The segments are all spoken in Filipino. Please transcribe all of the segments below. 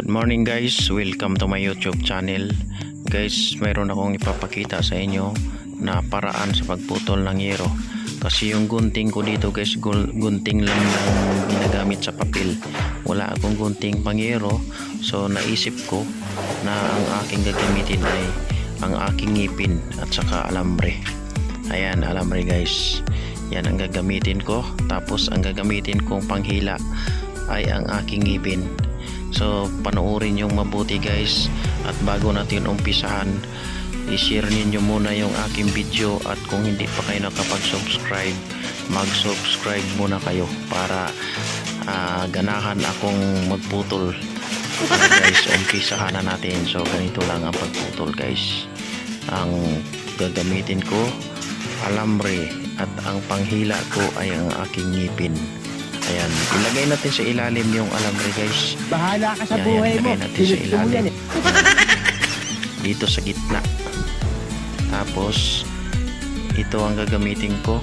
Good morning guys, welcome to my YouTube channel. Guys, mayroon akong ipapakita sa inyo na paraan sa pagputol ng yero. Kasi yung gunting ko dito guys, gunting lang lang ginagamit sa papel. Wala akong gunting pang yero. So naisip ko na ang aking gagamitin ay ang aking ngipin at saka alambre. Ayan, alambre guys. Yan ang gagamitin ko. Tapos ang gagamitin kong panghila ay ang aking ngipin. So, panoorin yung mabuti guys. At bago natin umpisahan, i-share ninyo muna yung aking video at kung hindi pa kayo nakapag-subscribe, mag-subscribe muna kayo para ah, ganahan akong magputol. Ah, guys, umpisahan na natin. So, ganito lang ang pagputol guys. Ang gagamitin ko, alambre at ang panghila ko ay ang aking ngipin. Ayan, ilagay natin sa ilalim yung alambre guys. Bahala ka sa buhay yan, mo. lagay natin sa mo ilalim. eh. dito sa gitna tapos ito ang gagamitin ko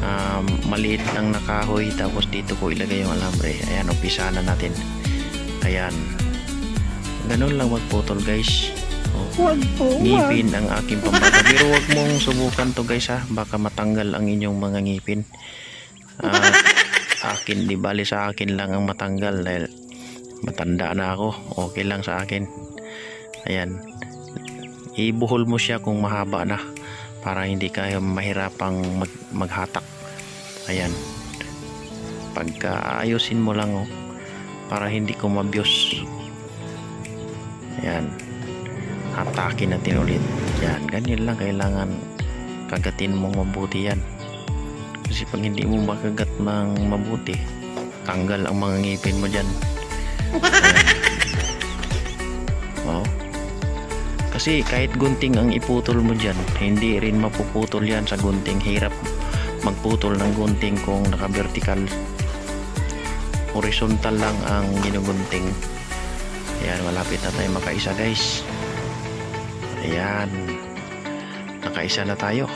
um, maliit lang na kahoy tapos dito ko ilagay yung alambre ayan umpisa na natin ayan ganun lang magputol guys oh. Huwag po, huwag. ngipin ang aking pambata pero wag mong subukan to guys ha baka matanggal ang inyong mga ngipin Ah, akin. Di bali sa akin lang ang matanggal dahil matanda na ako. Okay lang sa akin. Ayan. Ibuhol mo siya kung mahaba na para hindi kayo mahirapang mag, maghatak. Ayan. Pagka ayusin mo lang oh, para hindi ko mabyos ayan. Hatakin natin ulit. Yan ganyan lang kailangan kagatin mong mabuti yan kasi pag hindi mo makagat mang mabuti tanggal ang mga ngipin mo dyan. Ayan. oh. kasi kahit gunting ang iputol mo dyan hindi rin mapuputol yan sa gunting. Hirap magputol ng gunting kung naka-vertical. Horizontal lang ang ginugunting. Ayan malapit na tayo makaisa guys. Ayan. Nakaisa na tayo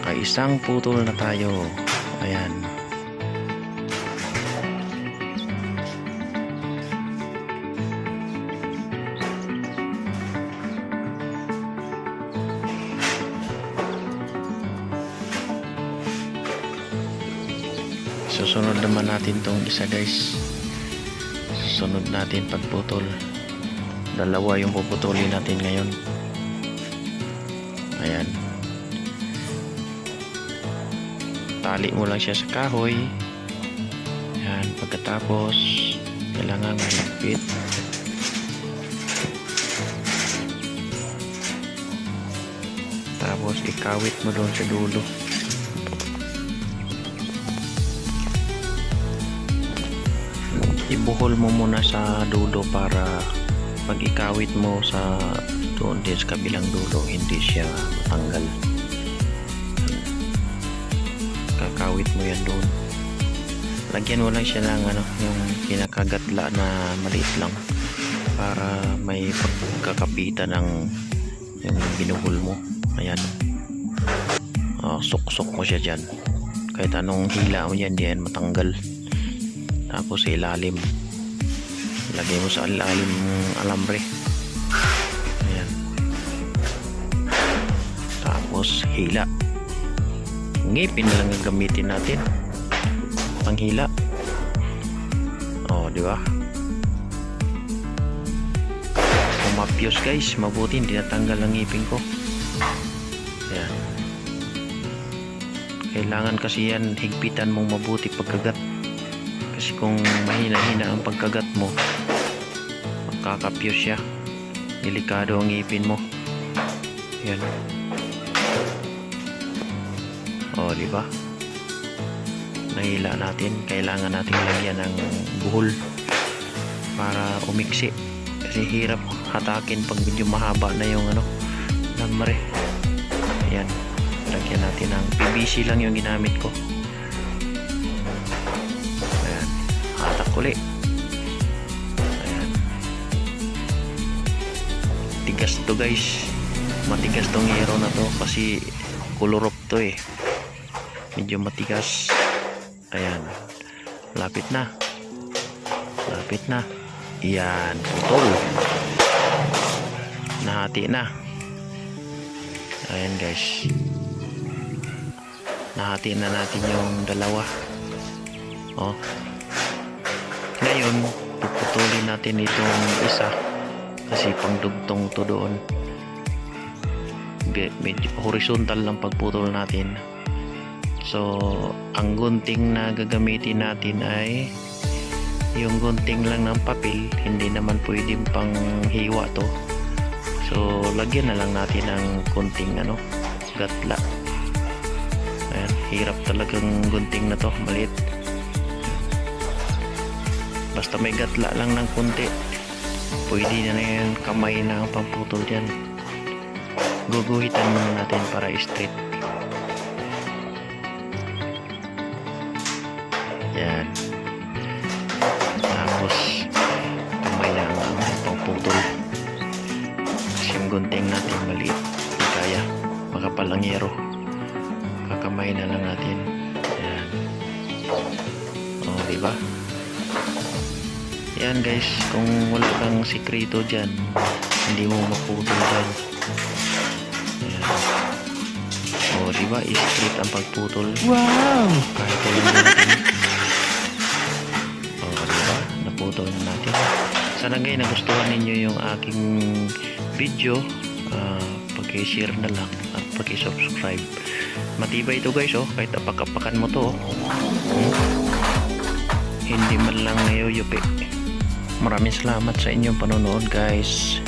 nakaisang putol na tayo. Ayan. Susunod naman natin tong isa guys. Susunod natin pagputol. Dalawa yung puputulin natin ngayon. Ayan tali mo lang siya sa kahoy. Yan pagkatapos kailangan malapit. Tapos ikawit mo doon sa dulo. Ibuhol mo muna sa dulo para pag ikawit mo sa doon din sa kabilang dulo hindi siya matanggal kakawit mo yan doon. Lagyan mo lang siya ng ano, yung kinakagatla na maliit lang para may pagkakapitan ng yung binuhol mo. Ayan. Oh, suksok mo siya dyan. Kahit anong hila mo yan di yan matanggal. Tapos sa ilalim. Lagay mo sa ilalim alambre. Ayan. Tapos hila ngipin na lang ang gamitin natin. Panghila. Oh di ba? Umapyos guys mabuti hindi natanggal ang ngipin ko. Ayan. Kailangan kasi yan higpitan mong mabuti pagkagat. Kasi kung mahina-hina ang pagkagat mo magkakapyos siya. Delikado ang ngipin mo. Yan o di ba? Nahila natin. Kailangan natin lagyan ng buhol para umiksi. Kasi hirap hatakin pag medyo mahaba na yung ano lamre ayan. Lagyan natin ng PVC lang yung ginamit ko. Ayan. Hatak uli. Ayan. Tigas to guys. Matigas tong hero na to kasi kulurop to eh medyo matigas ayan lapit na Lapit na. Yan, putol. Nahati na. Ayan guys. Nahati na natin yung dalawa. Oh. Ngayon, puputulin natin itong isa kasi pangdugtong to doon. Medyo horizontal lang pagputol natin. So, ang gunting na gagamitin natin ay yung gunting lang ng papel, hindi naman pwedeng pang hiwa to. So, lagyan na lang natin ng kunting ano, gatla. Ayan, hirap talagang gunting na to, maliit. Basta may gatla lang ng kunti, pwede na na yan kamay na ang pamputol dyan. Guguhitan muna natin para straight. Yan. Tapos, na ang pangputol. Kasi yung gunting natin maliit. Hindi kaya. Makapal ang yero. Kakamay na lang natin. Yan. O, oh, diba? Yan guys, kung wala kang sikreto dyan, hindi mo maputol dyan. Yan. O, diba? Straight ang pagputol. Wow! Kahit gunting. O? Naputol na natin. Sana ngayon nagustuhan ninyo yung aking video. Ah, pag-share na lang at pag-subscribe. Matibay ito guys, oh. Kahit apak-apakan mo to, oh. Hmm? Hindi man lang nayuyupi. Maraming salamat sa inyong panonood guys.